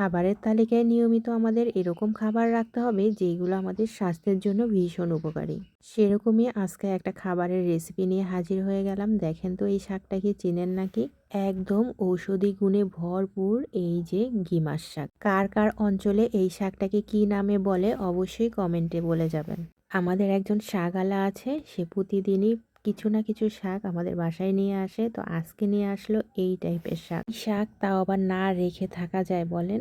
খাবারের তালিকায় নিয়মিত আমাদের এরকম খাবার রাখতে হবে যেগুলো আমাদের স্বাস্থ্যের জন্য ভীষণ উপকারী। সেরকমই আজকে একটা খাবারের রেসিপি নিয়ে হাজির হয়ে গেলাম। দেখেন তো এই শাকটা কি চিনেন নাকি? একদম ঔষধি গুণে ভরপুর এই যে গিমাস শাক। কার কার অঞ্চলে এই শাকটাকে কি নামে বলে, অবশ্যই কমেন্টে বলে যাবেন। আমাদের একজন শাকওয়ালা আছে, সে প্রতিদিনই কিছু না কিছু শাক আমাদের বাসায় নিয়ে আসে। তো আজকে নিয়ে আসলো এই টাইপের শাক। শাক তাও আবার না রেখে থাকা যায় বলেন।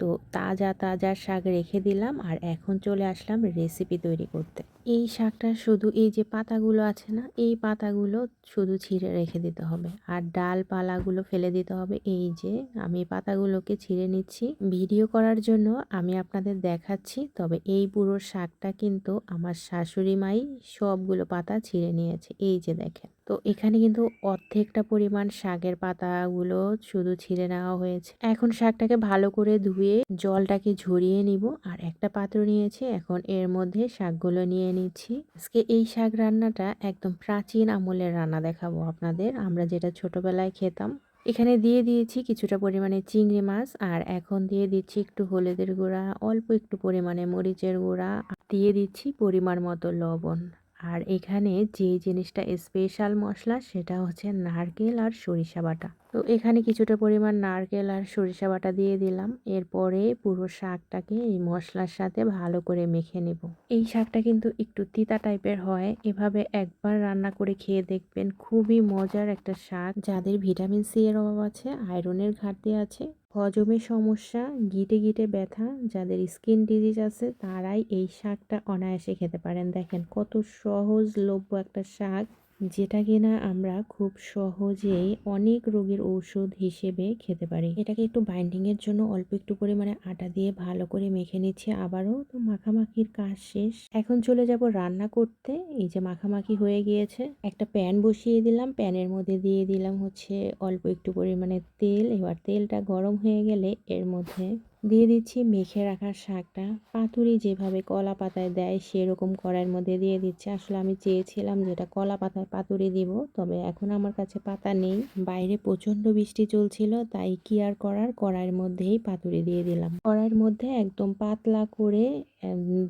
তো তাজা তাজা শাক রেখে দিলাম আর এখন চলে আসলাম রেসিপি তৈরি করতে। এই শাকটা শুধু এই যে পাতাগুলো আছে না, এই পাতাগুলো শুধু ছিঁড়ে রেখে দিতে হবে আর ডাল পালাগুলো ফেলে দিতে হবে। এই যে আমি পাতাগুলোকে ছিঁড়ে নিচ্ছি। ভিডিও করার জন্য আমি আপনাদের দেখাচ্ছি, তবে এই পুরো শাকটা কিন্তু আমার শাশুড়ি মাই সবগুলো পাতা ছিঁড়ে নিয়েছে। এই যে দেখেন। তো এখানে কিন্তু অর্ধেকটা পরিমাণ শাকের পাতাগুলো শুধু ছিঁড়ে নেওয়া হয়েছে। এখন শাকটাকে ভালো করে ধুয়ে জলটাকে ঝরিয়ে নিব আর একটা পাত্র নিয়েছি। এখন এর মধ্যে শাকগুলো নিয়ে নিচ্ছি। আজকে এই শাক রান্নাটা একদম প্রাচীন আমলের রান্না দেখাবো আপনাদের। আমরা যেটা ছোটবেলায় খেতাম, এখানে দিয়ে দিয়েছি কিছুটা পরিমাণে চিংড়ি মাছ আর এখন দিয়ে দিচ্ছি একটু হলুদের গুঁড়া, অল্প একটু পরিমাণে মরিচের গুঁড়া। দিয়ে দিচ্ছি পরিমাণ মতো লবণ। আর এখানে যে জিনিসটা স্পেশাল মশলা সেটা হচ্ছে নারকেল আর সরিষা বাটা। তো এখানে কিছুটা পরিমাণ নারকেল আর সরিষা বাটা দিয়ে দিলাম। এরপরে পুরো শাকটাকে এই মশলার সাথে ভালো করে মেখে নেব। এই শাকটা কিন্তু একটু তিতা টাইপের হয়। এভাবে একবার রান্না করে খেয়ে দেখবেন খুবই মজার একটা শাক। যাদের ভিটামিন সি এর অভাব আছে আয়রনের ঘাটতি আছে হজমের সমস্যা, গিটে গিটে ব্যথা, যাদের স্কিন ডিজিজ আছে, তারাই এই শাকটা অনায়াসে খেতে পারেন। দেখেন কত সহজলভ্য একটা শাক। যেটা কিনা আমরা খুব সহজেই অনেক রোগের ঔষধ হিসেবে খেতে পারি। এটাকে একটু বাইন্ডিং এর জন্য অল্প একটু পরিমাণে আটা দিয়ে ভালো করে মেখে নিচ্ছি আবারও। তো মাখামাখির কাজ শেষ। এখন চলে যাব রান্না করতে। এই যে মাখামাখি হয়ে গিয়েছে। একটা প্যান বসিয়ে দিলাম। প্যানের মধ্যে দিয়ে দিলাম হচ্ছে অল্প একটু পরিমাণে তেল। এবার তেলটা গরম হয়ে গেলে এর মধ্যে দিয়ে দিচ্ছি মেখে রাখার শাকটা। পাতুরি যেভাবে কলা পাতায় দেয় সেরকম কড়াইয়ের মধ্যে দিয়ে দিচ্ছি। আসলে আমি চেয়েছিলাম যেটা কলা পাতায় পাতুরি দিব, তবে এখন আমার কাছে পাতা নেই। বাইরে প্রচণ্ড বৃষ্টি চলছিল, তাই কি আর করার? কড়াইয়ের মধ্যেই পাতুরি দিয়ে দিলাম। কড়াইয়ের মধ্যে একদম পাতলা করে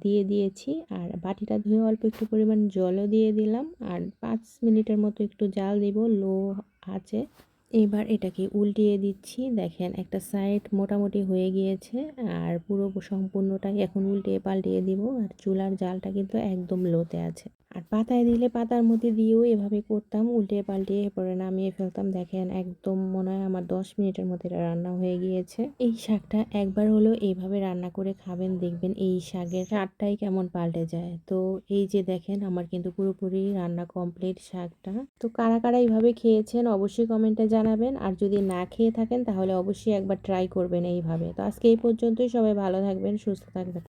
দিয়ে দিয়েছি। আর বাটিটা ধুয়ে অল্প একটু পরিমাণ জলও দিয়ে দিলাম। আর পাঁচ মিনিটের মতো একটু জাল দিব, লো আছে এবার এটাকে উল্টিয়ে দিচ্ছি। দেখেন একটা সাইড মোটামুটি হয়ে গিয়েছে আর পুরো সম্পূর্ণটাই এখন উল্টিয়ে পাল্টিয়ে দিব আর চুলার জালটা কিন্তু একদম লোতে আছে। আর পাতায় দিলে পাতার মধ্যে দিয়েও এভাবে করতাম, উল্টে পাল্টে পরে নামিয়ে ফেলতাম। দেখেন, একদম মনে হয় আমার দশ মিনিটের মধ্যে রান্না হয়ে গিয়েছে। এই শাকটা একবার হলেও এইভাবে রান্না করে খাবেন, দেখবেন এই শাকের স্বাদটাই কেমন পাল্টে যায়। তো এই যে দেখেন, আমার কিন্তু পুরোপুরি রান্না কমপ্লিট শাকটা। তো কারা কারা এইভাবে খেয়েছেন অবশ্যই কমেন্টে জানাবেন। আর যদি না খেয়ে থাকেন, তাহলে অবশ্যই একবার ট্রাই করবেন এইভাবে। তো আজকে এই পর্যন্তই। সবাই ভালো থাকবেন, সুস্থ থাকবেন।